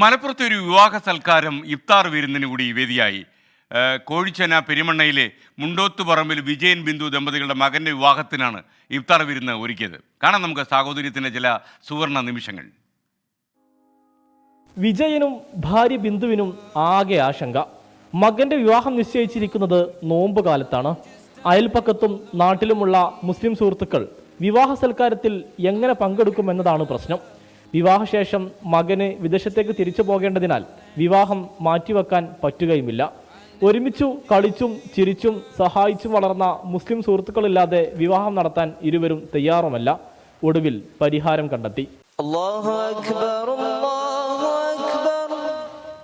മലപ്പുറത്തെ ഒരു വിവാഹ സൽക്കാരം ഇഫ്താർ വിരുന്നിന് കൂടി വേദിയായി. കോഴിച്ചന പെരുമണ്ണയിലെ മുണ്ടോത്തുപറമ്പിൽ വിജയൻ ബിന്ദു ദമ്പതികളുടെ മകന്റെ വിവാഹത്തിനാണ് ഇഫ്താർ വിരുന്ന് ഒരുക്കിയത്. കാണാം നമുക്ക് സാഹോദര്യത്തിന്റെ ചില സുവർണ നിമിഷങ്ങൾ. വിജയനും ഭാര്യ ബിന്ദുവിനും ആകെ ആശങ്ക. മകന്റെ വിവാഹം നിശ്ചയിച്ചിരിക്കുന്നത് നോമ്പ് കാലത്താണ്. അയൽപ്പക്കത്തും നാട്ടിലുമുള്ള മുസ്ലിം സുഹൃത്തുക്കൾ വിവാഹ സൽക്കാരത്തിൽ എങ്ങനെ പങ്കെടുക്കുമെന്നതാണ് പ്രശ്നം. വിവാഹശേഷം മകന് വിദേശത്തേക്ക് തിരിച്ചു പോകേണ്ടതിനാൽ വിവാഹം മാറ്റിവെക്കാൻ പറ്റുകയുമില്ല. ഒരുമിച്ചു കളിച്ചും ചിരിച്ചും സഹായിച്ചും വളർന്ന മുസ്ലിം സുഹൃത്തുക്കളില്ലാതെ വിവാഹം നടത്താൻ ഇരുവരും തയ്യാറുമല്ല. ഒടുവിൽ പരിഹാരം കണ്ടെത്തി.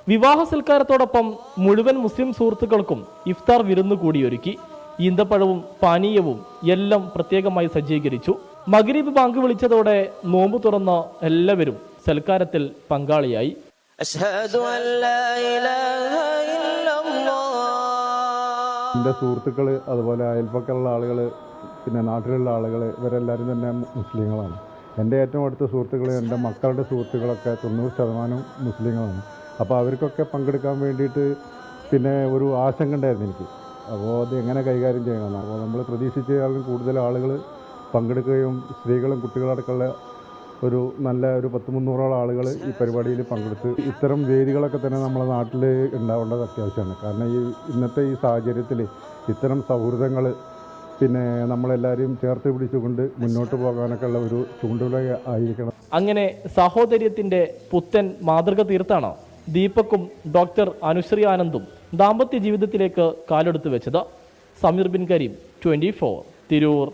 വിവാഹ സൽക്കാരത്തോടൊപ്പം മുഴുവൻ മുസ്ലിം സുഹൃത്തുക്കൾക്കും ഇഫ്താർ വിരുന്നു കൂടിയൊരുക്കി. ഈന്തപ്പഴവും പാനീയവും എല്ലാം പ്രത്യേകമായി സജ്ജീകരിച്ചു. മഗ്രീബ് ബാങ്ക് വിളിച്ചതോടെ നോമ്പ് തുറന്ന എല്ലാവരും സൽക്കാരത്തിൽ പങ്കാളിയായി. എന്റെ സുഹൃത്തുക്കൾ അതുപോലെ അയൽപ്പക്കമുള്ള ആളുകൾ പിന്നെ നാട്ടിലുള്ള ആളുകൾ ഇവരെല്ലാവരും തന്നെ മുസ്ലിങ്ങളാണ്. എന്റെ ഏറ്റവും അടുത്ത സുഹൃത്തുക്കൾ എന്റെ മക്കളുടെ സുഹൃത്തുക്കളൊക്കെ തൊണ്ണൂറ് ശതമാനം മുസ്ലിങ്ങളാണ്. അപ്പോൾ അവർക്കൊക്കെ പങ്കെടുക്കാൻ വേണ്ടിയിട്ട് പിന്നെ ഒരു ആശങ്ക ഉണ്ടായിരുന്നു എനിക്ക്. അപ്പോൾ അത് എങ്ങനെ കൈകാര്യം ചെയ്യണമെന്ന് അപ്പോൾ നമ്മൾ പ്രതീക്ഷിച്ചാലും കൂടുതൽ ആളുകൾ പങ്കെടുക്കുകയും സ്ത്രീകളും കുട്ടികളടക്കമുള്ള ഒരു നല്ല ഒരു പത്ത് മുന്നൂറോളം ആളുകൾ ഈ പരിപാടിയിൽ പങ്കെടുത്ത് ഇത്തരം വേദികളൊക്കെ തന്നെ നമ്മുടെ നാട്ടിൽ ഉണ്ടാവേണ്ടത് അത്യാവശ്യമാണ്. കാരണം ഈ ഇന്നത്തെ ഈ സാഹചര്യത്തിൽ ഇത്തരം സൗഹൃദങ്ങൾ പിന്നെ നമ്മളെല്ലാവരെയും ചേർത്ത് പിടിച്ചുകൊണ്ട് മുന്നോട്ട് പോകാനൊക്കെ ഉള്ള ഒരു ചൂണ്ടുവിള ആയിരിക്കണം. അങ്ങനെ സഹോദര്യത്തിന്റെ പുത്തൻ മാതൃക തീർത്താണ് ദീപക്കും ഡോക്ടർ അനുശ്രീ ആനന്ദും ദാമ്പത്യ ജീവിതത്തിലേക്ക് കാലെടുത്തു വെച്ചത് സമീർ ബിൻ കരീം ട്വന്റി ഫോർ തിരൂർ.